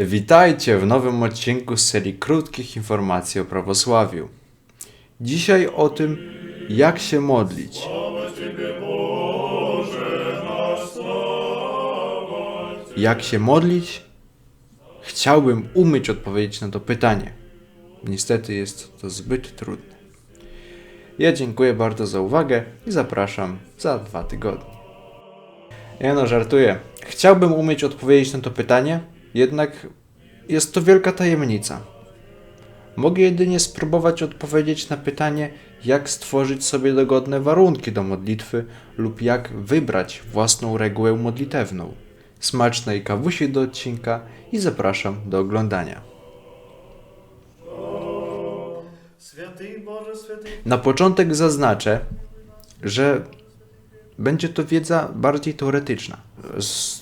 Witajcie w nowym odcinku z serii krótkich informacji o prawosławiu. Dzisiaj o tym, jak się modlić. Jak się modlić? Chciałbym umieć odpowiedzieć na to pytanie. Niestety jest to zbyt trudne. Ja dziękuję bardzo za uwagę i zapraszam za dwa tygodnie. Ja no, żartuję. Chciałbym umieć odpowiedzieć na to pytanie, jednak jest to wielka tajemnica. Mogę jedynie spróbować odpowiedzieć na pytanie, jak stworzyć sobie dogodne warunki do modlitwy lub jak wybrać własną regułę modlitewną. Smacznej kawusi do odcinka i zapraszam do oglądania. Na początek zaznaczę, że będzie to wiedza bardziej teoretyczna. Z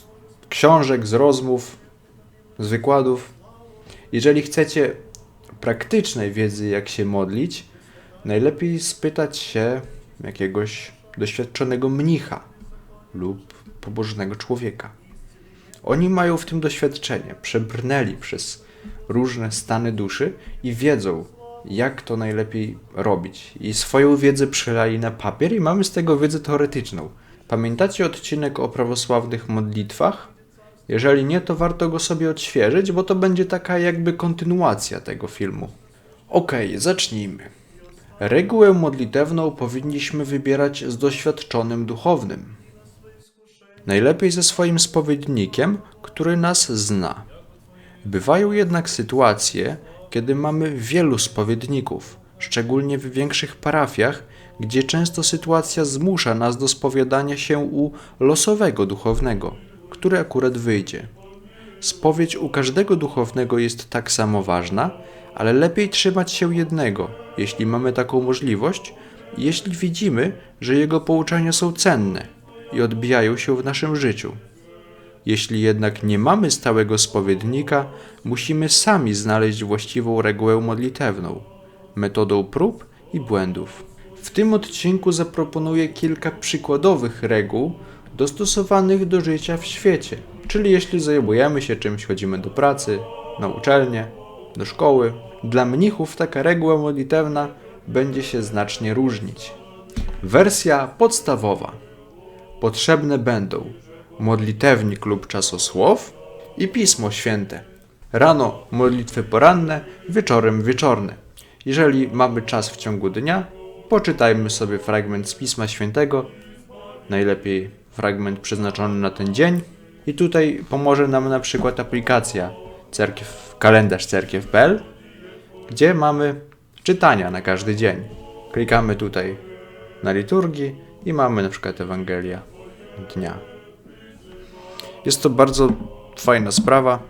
książek, z rozmów, z wykładów. Jeżeli chcecie praktycznej wiedzy, jak się modlić, najlepiej spytać się jakiegoś doświadczonego mnicha lub pobożnego człowieka. Oni mają w tym doświadczenie, przebrnęli przez różne stany duszy i wiedzą, jak to najlepiej robić. I swoją wiedzę przelali na papier i mamy z tego wiedzę teoretyczną. Pamiętacie odcinek o prawosławnych modlitwach? Jeżeli nie, to warto go sobie odświeżyć, bo to będzie taka jakby kontynuacja tego filmu. Okej, zacznijmy. Regułę modlitewną powinniśmy wybierać z doświadczonym duchownym. Najlepiej ze swoim spowiednikiem, który nas zna. Bywają jednak sytuacje, kiedy mamy wielu spowiedników, szczególnie w większych parafiach, gdzie często sytuacja zmusza nas do spowiadania się u losowego duchownego, który akurat wyjdzie. Spowiedź u każdego duchownego jest tak samo ważna, ale lepiej trzymać się jednego, jeśli mamy taką możliwość, jeśli widzimy, że jego pouczania są cenne i odbijają się w naszym życiu. Jeśli jednak nie mamy stałego spowiednika, musimy sami znaleźć właściwą regułę modlitewną, metodą prób i błędów. W tym odcinku zaproponuję kilka przykładowych reguł dostosowanych do życia w świecie. Czyli jeśli zajmujemy się czymś, chodzimy do pracy, na uczelnię, do szkoły, dla mnichów taka reguła modlitewna będzie się znacznie różnić. Wersja podstawowa. Potrzebne będą modlitewnik lub czasosłow i Pismo Święte. Rano modlitwy poranne, wieczorem wieczorne. Jeżeli mamy czas w ciągu dnia, poczytajmy sobie fragment z Pisma Świętego, najlepiej fragment przeznaczony na ten dzień. I tutaj pomoże nam na przykład aplikacja cerkiew, kalendarz cerkiew.pl, gdzie mamy czytania na każdy dzień. Klikamy tutaj na liturgii i mamy na przykład Ewangelia dnia. Jest to bardzo fajna sprawa,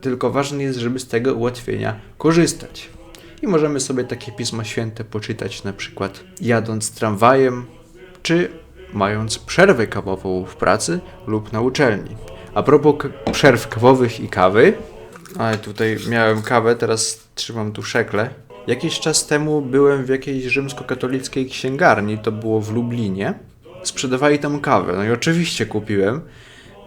tylko ważne jest, żeby z tego ułatwienia korzystać. I możemy sobie takie Pismo Święte poczytać na przykład jadąc tramwajem, czy mając przerwę kawową w pracy lub na uczelni. A propos przerw kawowych i kawy, ale tutaj miałem kawę, teraz trzymam tu szekle. Jakiś czas temu byłem w jakiejś rzymskokatolickiej księgarni, to było w Lublinie. Sprzedawali tam kawę, no i oczywiście kupiłem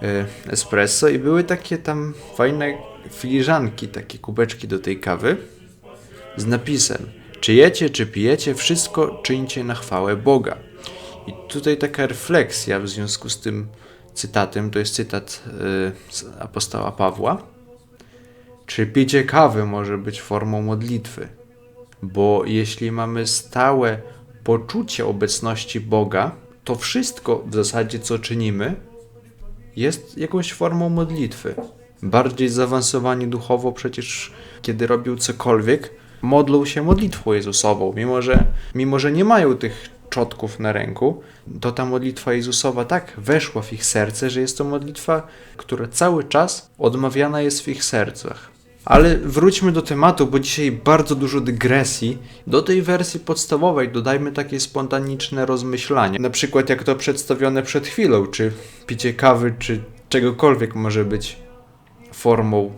e, espresso i były takie tam fajne filiżanki, takie kubeczki do tej kawy z napisem czy jecie, czy pijecie, wszystko czyńcie na chwałę Boga. I tutaj taka refleksja w związku z tym cytatem, to jest cytat e, z apostoła Pawła. Czy picie kawy może być formą modlitwy? Bo jeśli mamy stałe poczucie obecności Boga, to wszystko w zasadzie, co czynimy, jest jakąś formą modlitwy. Bardziej zaawansowani duchowo przecież, kiedy robią cokolwiek, modlą się modlitwą Jezusową, mimo że, mimo że nie mają tych czotków na ręku, to ta modlitwa Jezusowa tak weszła w ich serce, że jest to modlitwa, która cały czas odmawiana jest w ich sercach. Ale wróćmy do tematu, bo dzisiaj bardzo dużo dygresji. Do tej wersji podstawowej dodajmy takie spontaniczne rozmyślanie. Na przykład jak to przedstawione przed chwilą, czy picie kawy, czy czegokolwiek może być formą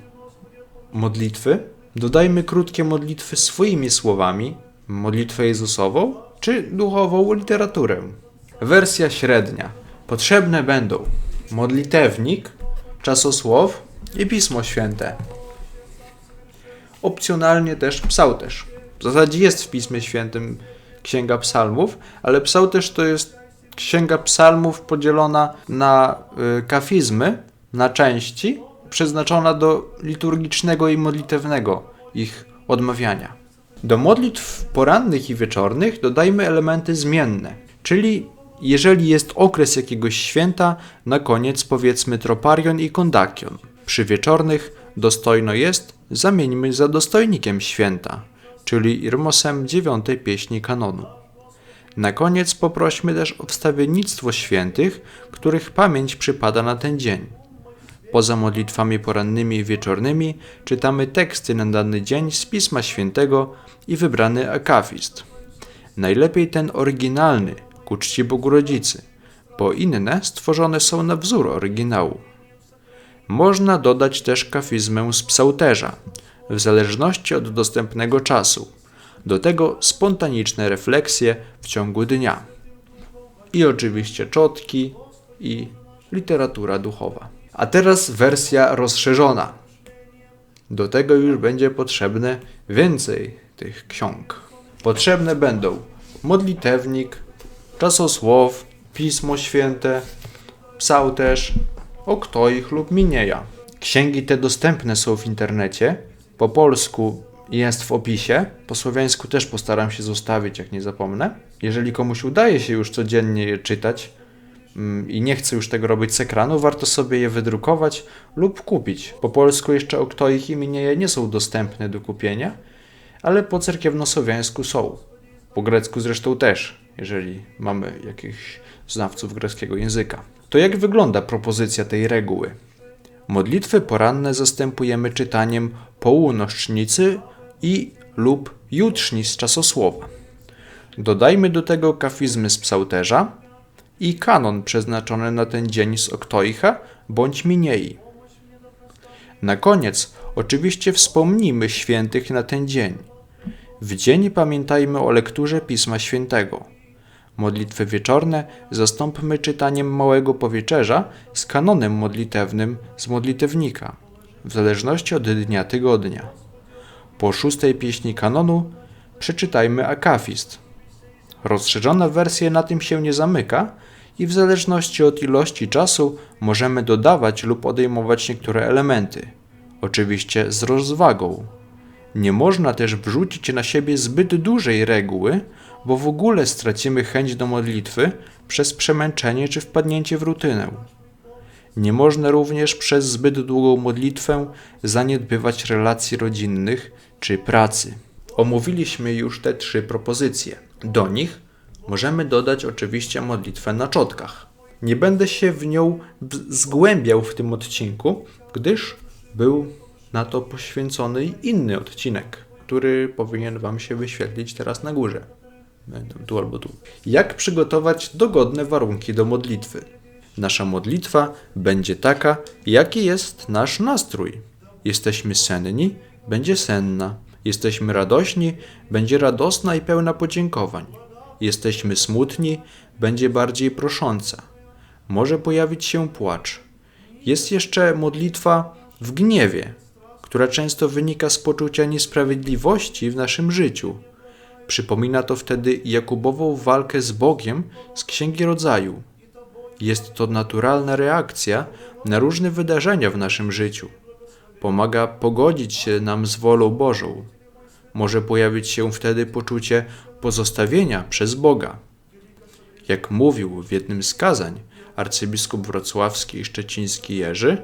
modlitwy. Dodajmy krótkie modlitwy swoimi słowami, modlitwę Jezusową, czy duchową literaturę. Wersja średnia. Potrzebne będą modlitewnik, czasosłow i Pismo Święte. opcjonalnie też psałterz. W zasadzie jest w Pismie Świętym Księga Psalmów, ale psałterz to jest Księga Psalmów podzielona na y, kafizmy, na części, przeznaczona do liturgicznego i modlitewnego ich odmawiania. Do modlitw porannych i wieczornych dodajmy elementy zmienne, czyli jeżeli jest okres jakiegoś święta, na koniec powiedzmy troparion i kondakion. Przy wieczornych dostojno jest, zamieńmy za dostojnikiem święta, czyli irmosem dziewiątej pieśni kanonu. Na koniec poprośmy też o wstawiennictwo świętych, których pamięć przypada na ten dzień. Poza modlitwami porannymi i wieczornymi czytamy teksty na dany dzień z Pisma Świętego i wybrany akafist. Najlepiej ten oryginalny, ku czci Bogu Rodzicy, bo inne stworzone są na wzór oryginału. Można dodać też kafizmę z psałterza, w zależności od dostępnego czasu. Do tego spontaniczne refleksje w ciągu dnia. I oczywiście czotki i literatura duchowa. A teraz wersja rozszerzona. Do tego już będzie potrzebne więcej tych ksiąg. Potrzebne będą modlitewnik, czasosłow, pismo święte, psałterz, oktoich lub minieja. Księgi te dostępne są w internecie. Po polsku jest w opisie, po słowiańsku też postaram się zostawić, jak nie zapomnę. Jeżeli komuś udaje się już codziennie je czytać i nie chce już tego robić z ekranu, warto sobie je wydrukować lub kupić. Po polsku jeszcze oktoich i minieje nie są dostępne do kupienia, ale po cerkiewnosłowiańsku są. Po grecku zresztą też, jeżeli mamy jakichś znawców greckiego języka. To jak wygląda propozycja tej reguły? Modlitwy poranne zastępujemy czytaniem połunocznicy i lub jutrzni z czasosłowa. Dodajmy do tego kafizmy z psałterza i kanon przeznaczony na ten dzień z oktoicha bądź miniei. Na koniec oczywiście wspomnijmy świętych na ten dzień. W dzień pamiętajmy o lekturze Pisma Świętego. Modlitwy wieczorne zastąpmy czytaniem małego powieczerza z kanonem modlitewnym z modlitewnika, w zależności od dnia tygodnia. Po szóstej pieśni kanonu przeczytajmy akafist. Rozszerzona wersja na tym się nie zamyka i w zależności od ilości czasu możemy dodawać lub odejmować niektóre elementy. Oczywiście z rozwagą. Nie można też wrzucić na siebie zbyt dużej reguły, bo w ogóle stracimy chęć do modlitwy przez przemęczenie czy wpadnięcie w rutynę. Nie można również przez zbyt długą modlitwę zaniedbywać relacji rodzinnych czy pracy. Omówiliśmy już te trzy propozycje. Do nich możemy dodać oczywiście modlitwę na czotkach. Nie będę się w nią zgłębiał w tym odcinku, gdyż był na to poświęcony inny odcinek, który powinien Wam się wyświetlić teraz na górze. Tu albo tu. Jak przygotować dogodne warunki do modlitwy? Nasza modlitwa będzie taka, jaki jest nasz nastrój. Jesteśmy senni, będzie senna. Jesteśmy radośni, będzie radosna i pełna podziękowań. Jesteśmy smutni, będzie bardziej prosząca. Może pojawić się płacz. Jest jeszcze modlitwa w gniewie, która często wynika z poczucia niesprawiedliwości w naszym życiu. Przypomina to wtedy Jakubową walkę z Bogiem z Księgi Rodzaju. Jest to naturalna reakcja na różne wydarzenia w naszym życiu. Pomaga pogodzić się nam z wolą Bożą. Może pojawić się wtedy poczucie pozostawienia przez Boga. Jak mówił w jednym z kazań arcybiskup wrocławski i szczeciński Jerzy,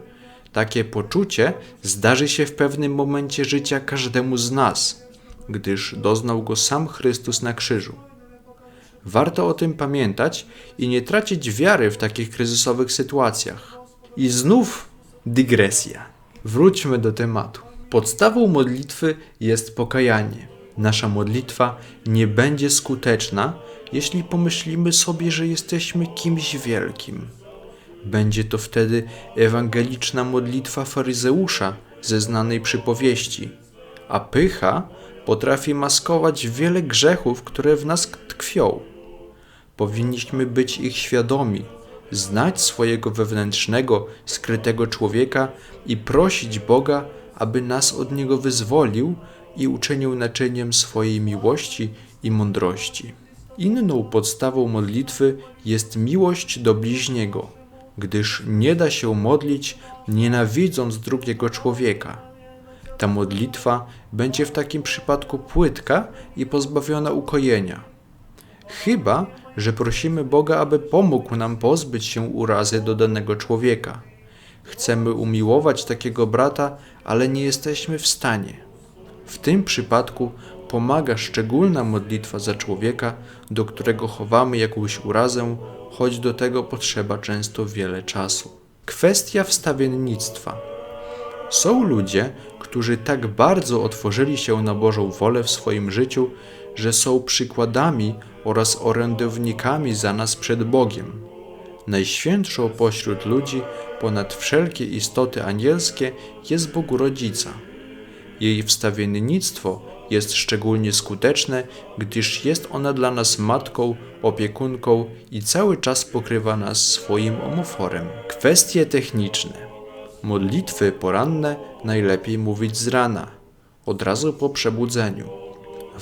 takie poczucie zdarzy się w pewnym momencie życia każdemu z nas, gdyż doznał go sam Chrystus na krzyżu. Warto o tym pamiętać i nie tracić wiary w takich kryzysowych sytuacjach. I znów dygresja. Wróćmy do tematu. Podstawą modlitwy jest pokajanie. Nasza modlitwa nie będzie skuteczna, jeśli pomyślimy sobie, że jesteśmy kimś wielkim. Będzie to wtedy ewangeliczna modlitwa faryzeusza ze znanej przypowieści, a pycha potrafi maskować wiele grzechów, które w nas tkwią. Powinniśmy być ich świadomi, znać swojego wewnętrznego, skrytego człowieka i prosić Boga, aby nas od niego wyzwolił i uczynił naczyniem swojej miłości i mądrości. Inną podstawą modlitwy jest miłość do bliźniego, gdyż nie da się modlić nienawidząc drugiego człowieka. Ta modlitwa będzie w takim przypadku płytka i pozbawiona ukojenia. Chyba, że prosimy Boga, aby pomógł nam pozbyć się urazy do danego człowieka. Chcemy umiłować takiego brata, ale nie jesteśmy w stanie. W tym przypadku pomaga szczególna modlitwa za człowieka, do którego chowamy jakąś urazę, choć do tego potrzeba często wiele czasu. Kwestia wstawiennictwa. Są ludzie, którzy tak bardzo otworzyli się na Bożą wolę w swoim życiu, że są przykładami oraz orędownikami za nas przed Bogiem. Najświętszą pośród ludzi, ponad wszelkie istoty anielskie, jest Bogu Rodzica. Jej wstawiennictwo jest szczególnie skuteczne, gdyż jest ona dla nas matką, opiekunką i cały czas pokrywa nas swoim omoforem. Kwestie techniczne. Modlitwy poranne najlepiej mówić z rana, od razu po przebudzeniu.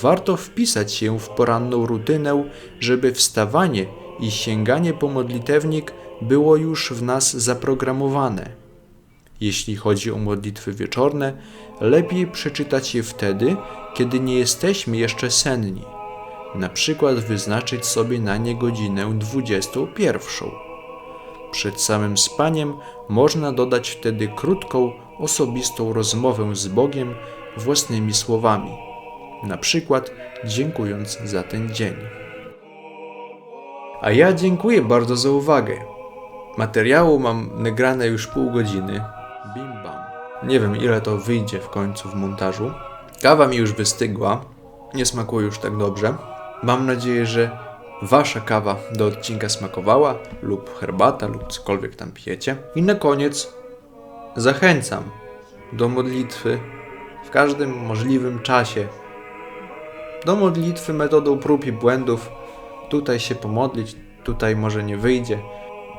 Warto wpisać się w poranną rutynę, żeby wstawanie i sięganie po modlitewnik było już w nas zaprogramowane. Jeśli chodzi o modlitwy wieczorne, lepiej przeczytać je wtedy, kiedy nie jesteśmy jeszcze senni. Na przykład wyznaczyć sobie na nie godzinę 21. Przed samym spaniem można dodać wtedy krótką, osobistą rozmowę z Bogiem własnymi słowami, na przykład dziękując za ten dzień. A ja dziękuję bardzo za uwagę. Materiału mam nagrane już pół godziny. Nie wiem ile to wyjdzie w końcu w montażu. Kawa mi już wystygła. Nie smakuje już tak dobrze. Mam nadzieję, że Wasza kawa do odcinka smakowała, lub herbata, lub cokolwiek tam pijecie. I na koniec zachęcam do modlitwy w każdym możliwym czasie. Do modlitwy metodą prób i błędów. Tutaj się pomodlić, tutaj może nie wyjdzie,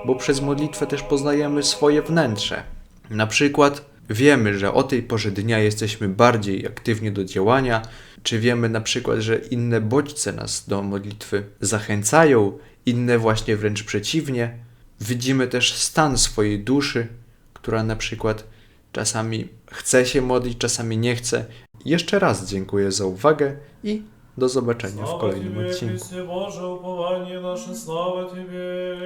bo przez modlitwę też poznajemy swoje wnętrze. Na przykład wiemy, że o tej porze dnia jesteśmy bardziej aktywni do działania, czy wiemy na przykład, że inne bodźce nas do modlitwy zachęcają, inne właśnie wręcz przeciwnie. Widzimy też stan swojej duszy, która na przykład czasami chce się modlić, czasami nie chce. Jeszcze raz dziękuję za uwagę i do zobaczenia w Слава kolejnym Тебе, odcinku. Христе Боже, упование наше, слава Тебе.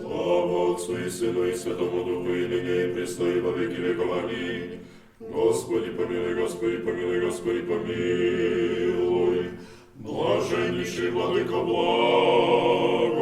Слава Отцу и Сыну и Святому Духу, и ныне и пресно, и во веки веков. Аминь. Господи помилуй, Господи помилуй, Господи помилуй. Блаженнейший Владыка благ,